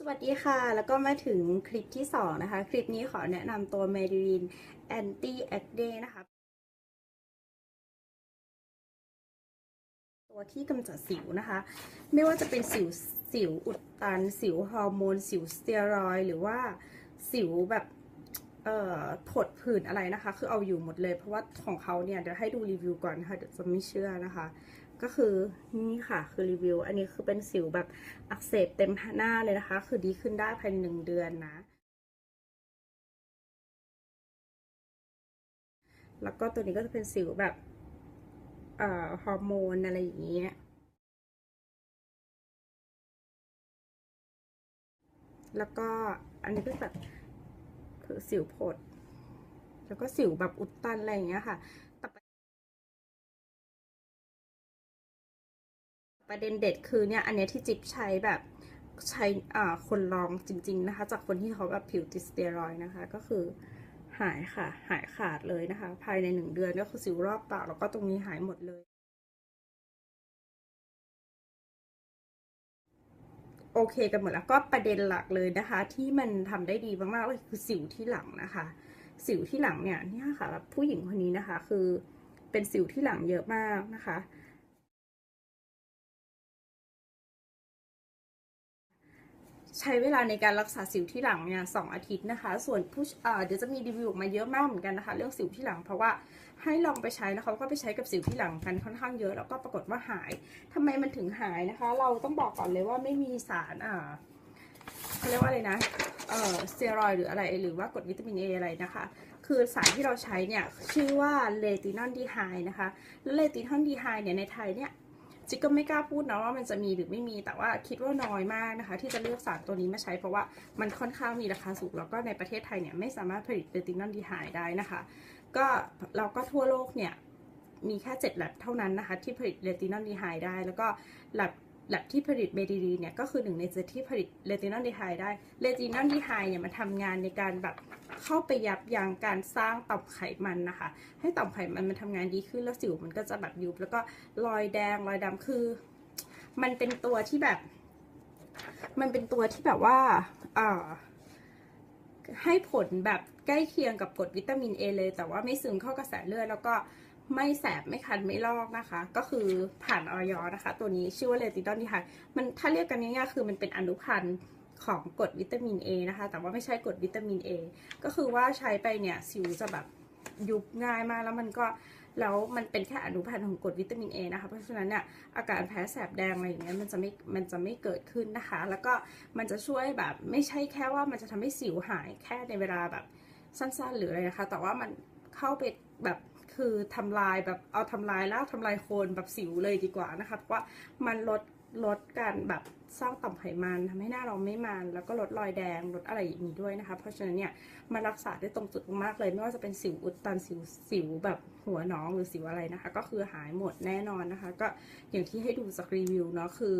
สวัสดีค่ะ แล้วก็มาถึงคลิปที่ 2 นะคะ คลิปนี้ขอแนะนำตัว m e d i l i n Anti Acne นะคะ ตัวที่กำจัดสิวนะคะ ไม่ว่าจะเป็นสิวสิวอุดตัน สิวฮอร์โมน สิวสเตียรอยหรือว่าสิวแบบเอ่อผดผื่นอะไรนะคะ คือเอาอยู่หมดเลย เพราะว่าของเขาเนี่ย เดี๋ยวให้ดูรีวิวก่อนนะคะเดี๋ยวจะไม่เชื่อนะคะ ก็คือนี่ค่ะคือรีวิว อันนี้คือเป็นสิวแบบอักเสบเต็มหน้าเลยนะคะ คือดีขึ้นได้ภายในหนึ่งเดือนนะ แล้วก็ตัวนี้ก็จะเป็นสิวแบบเอ่อฮอร์โมนอะไรอย่างเงี้ยแล้วก็อันนี้ก็แบบคือสิวผด แล้วก็สิวแบบอุดตันอะไรอย่างเงี้ยค่ะ ประเด็นเด็ดคือเนี่ยอันเนี้ยที่จิ๊บใช้แบบใช้อ่าคนลองจริง ๆนะคะ จากคนที่เขาแบบผิวติดสเตียรอยนะคะ ก็คือหายค่ะ หายขาดเลยนะคะ ภายในหนึ่งเดือนก็คือสิวรอบปากแล้วก็ตรงนี้หายหมดเลย โอเคกันหมดแล้วก็ประเด็นหลักเลยนะคะ ที่มันทำได้ดีมากๆเลยคือสิวที่หลังนะคะ สิวที่หลังเนี่ยเนี่ยค่ะแบบผู้หญิงคนนี้นะคะ คือเป็นสิวที่หลังเยอะมากนะคะ ใช้เวลาในการรักษาสิวที่หลังเนี่ยสองอาทิตย์นะคะ ส่วนผู้เดี๋ยวจะมีรีวิวออกมาเยอะมากเหมือนกันนะคะ เรื่องสิวที่หลังเพราะว่าให้ลองไปใช้แล้วเขาก็ไปใช้กับสิวที่หลังกันค่อนข้างเยอะแล้วก็ปรากฏว่าหายทำไมมันถึงหายนะคะ เราต้องบอกก่อนเลยว่าไม่มีสารอ่าเขาเรียกว่าอะไรนะเอ่อสเตียรอยหรืออะไรหรือว่ากรดวิตามินเออะไรนะคะ คือสารที่เราใช้เนี่ยชื่อว่าเลตินอลดีไฮนะคะแล้วเลตินอลดีไฮเนี่ยในไทยเนี่ย จิกก็ไม่กล้าพูดนะว่ามันจะมีหรือไม่มีแต่ว่าคิดว่าน้อยมากนะคะ ที่จะเลือกสารตัวนี้มาใช้เพราะว่ามันค่อนข้างมีราคาสูงแล้วก็ในประเทศไทยเนี่ยไม่สามารถผลิตเรตินอลดีไฮได้นะคะ ก็เราก็ทั่วโลกเนี่ยมีแค่7แลบเท่านั้นนะคะ ที่ผลิตเรตินอลดีไฮได้ แล้วก็แลบ แลบที่ผลิตเบดีดีเนี่ยก็คือหนึ่งในเจ็ดที่ผลิตเรตินอลดีไฮได้เรตินอลดีไฮเนี่ยมันทำงานในการแบบเข้าไปยับยั้งการสร้างต่อมไขมันนะคะ ให้ต่อมไขมันมันทำงานดีขึ้นแล้วสิวมันก็จะแบบยุบแล้วก็รอยแดงรอยดำคือ มันเป็นตัวที่แบบ มันเป็นตัวที่แบบว่าอ่อให้ผลแบบใกล้เคียงกับกรดวิตามินเอเลย แต่ว่าไม่ซึมเข้ากระแสเลือดแล้วก็ ไม่แสบไม่คันไม่ลอกนะคะ ก็คือผ่านออยนะคะ ตัวนี้ชื่อว่าเลติดอนดีไฮมันถ้าเรียกกันง่ายๆคือมันเป็นอนุพันธ์ของกรดวิตามิน A นะคะ แต่ว่าไม่ใช่กรดวิตามิน A ก็คือว่าใช้ไปเนี่ยสิวจะแบบยุบง่ายมากแล้วมันก็แล้วมันเป็นแค่อนุพันธ์ของกรดวิตามิน A นะคะ เพราะฉะนั้นเนี่ยอาการแพ้แสบแดงอะไรอย่างเงี้ยมันจะไม่มันจะไม่เกิดขึ้นนะคะ แล้วก็มันจะช่วยแบบไม่ใช่แค่ว่ามันจะทำให้สิวหายแค่ในเวลาแบบสั้นๆ หรืออะไรนะคะ แต่ว่ามันเข้าไปแบบ คือทำลายแบบเอาทำลายแล้วทำลายโคนแบบสิวเลยดีกว่านะคะเพราะว่ามันลดลดการแบบสร้างต่อมไขมันทำให้หน้าเราไม่มัน แล้วก็ลดรอยแดงลดอะไรอย่างนี้ด้วยนะคะ เพราะฉะนั้นเนี่ยมันรักษาได้ตรงจุดมากเลยไม่ว่าจะเป็นสิวอุดตันสิวสิวแบบหัวน้องหรือสิวอะไรนะคะ ก็คือหายหมดแน่นอนนะคะ ก็อย่างที่ให้ดูจากรีวิวเนาะคือ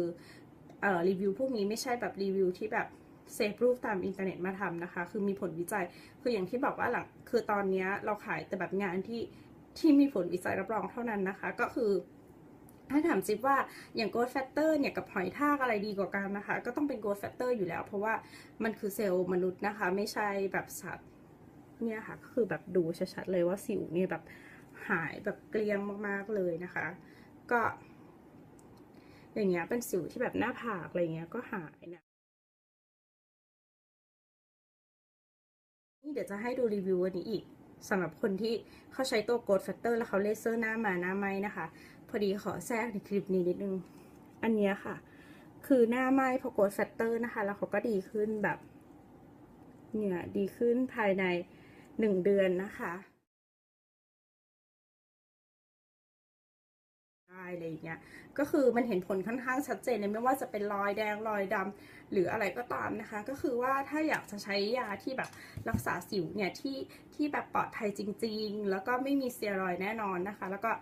เอ่อรีวิวพวกนี้ไม่ใช่แบบรีวิวที่แบบเซฟรูปตามอินเทอร์เน็ตมาทำนะคะ คือมีผลวิจัย คืออย่างที่บอกว่าหลัง คือตอนนี้เราขายแต่แบบงานที่ ที่มีผลวิจัยรับรองเท่านั้นนะคะ ก็คือถ้าถามจิ๊บว่าอย่างโกลด์แฟตเตอร์เนี่ยกับหอยทากอะไรดีกว่ากันนะคะ ก็ต้องเป็นโกลด์แฟตเตอร์อยู่แล้ว เพราะว่ามันคือเซลล์มนุษย์นะคะ ไม่ใช่แบบสัตว์เนี่ยค่ะก็คือแบบดูชัดๆเลยว่าสิวเนี่ยแบบหายแบบเกลี้ยงมากๆเลยนะคะ ก็ อย่างเงี้ยเป็นสิวที่แบบหน้าผากอะไรเงี้ยก็หายนะนี่เดี๋ยวจะให้ดูรีวิววันนี้อีก สำหรับคนที่เขาใช้ตัวโกดแฟกเตอร์แล้วเขาเลเซอร์หน้ามาหน้าไม้นะคะ พอดีขอแทรกในคลิปนี้นิดนึง อันนี้ค่ะ คือหน้าไม้พอโกดแฟกเตอร์นะคะ แล้วเขาก็ดีขึ้นแบบ เนี่ย ดีขึ้นภายในหนึ่งเดือนนะคะ ได้อะไรอย่างเงี้ยก็คือมันเห็นผลค่อนข้างชัดเจนเลยไม่ว่าจะเป็นรอยแดงรอยดำหรืออะไรก็ตามนะคะ ก็คือว่าถ้าอยากจะใช้ยาที่แบบรักษาสิวเนี่ยที่ที่แบบปลอดภัยจริง ๆ แล้วก็ไม่มีเตียรอยด์แน่นอนนะคะ แล้วก็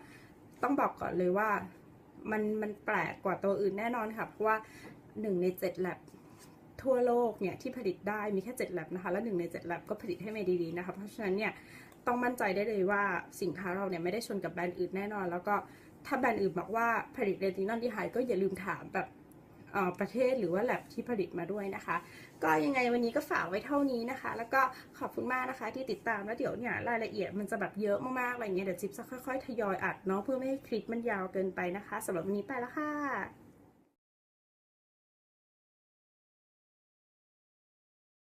ต้องบอกก่อนเลยว่ามันมันแปลกกว่าตัวอื่นแน่นอนค่ะ เพราะว่าหนึ่งในเจ็ดแลบทั่วโลกเนี่ยที่ผลิตได้มีแค่7 lab นะคะและ1ใน7 lab ก็ผลิตให้เมดีดีนะคะเพราะฉะนั้นเนี่ยต้องมั่นใจได้เลยว่าสินค้าเราเนี่ยไม่ได้ชนกับแบรนด์อื่นแน่นอน แล้วก็ ถ้าแบรนด์อื่นบอกว่าผลิตเรตินอลดีไฮก็อย่าลืมถามแบบประเทศหรือว่าแลบที่ผลิตมาด้วยนะคะ ก็ยังไงวันนี้ก็ฝากไว้เท่านี้นะคะ แล้วก็ขอบคุณมากนะคะที่ติดตามแล้วเดี๋ยวเนี่ยรายละเอียดมันจะแบบเยอะมากๆอะไรเงี้ยเดี๋ยวจิ๊บจะค่อยๆทยอยอัดเนาะเพื่อไม่ให้คลิปมันยาวเกินไปนะคะสำหรับวันนี้ไปแล้วค่ะ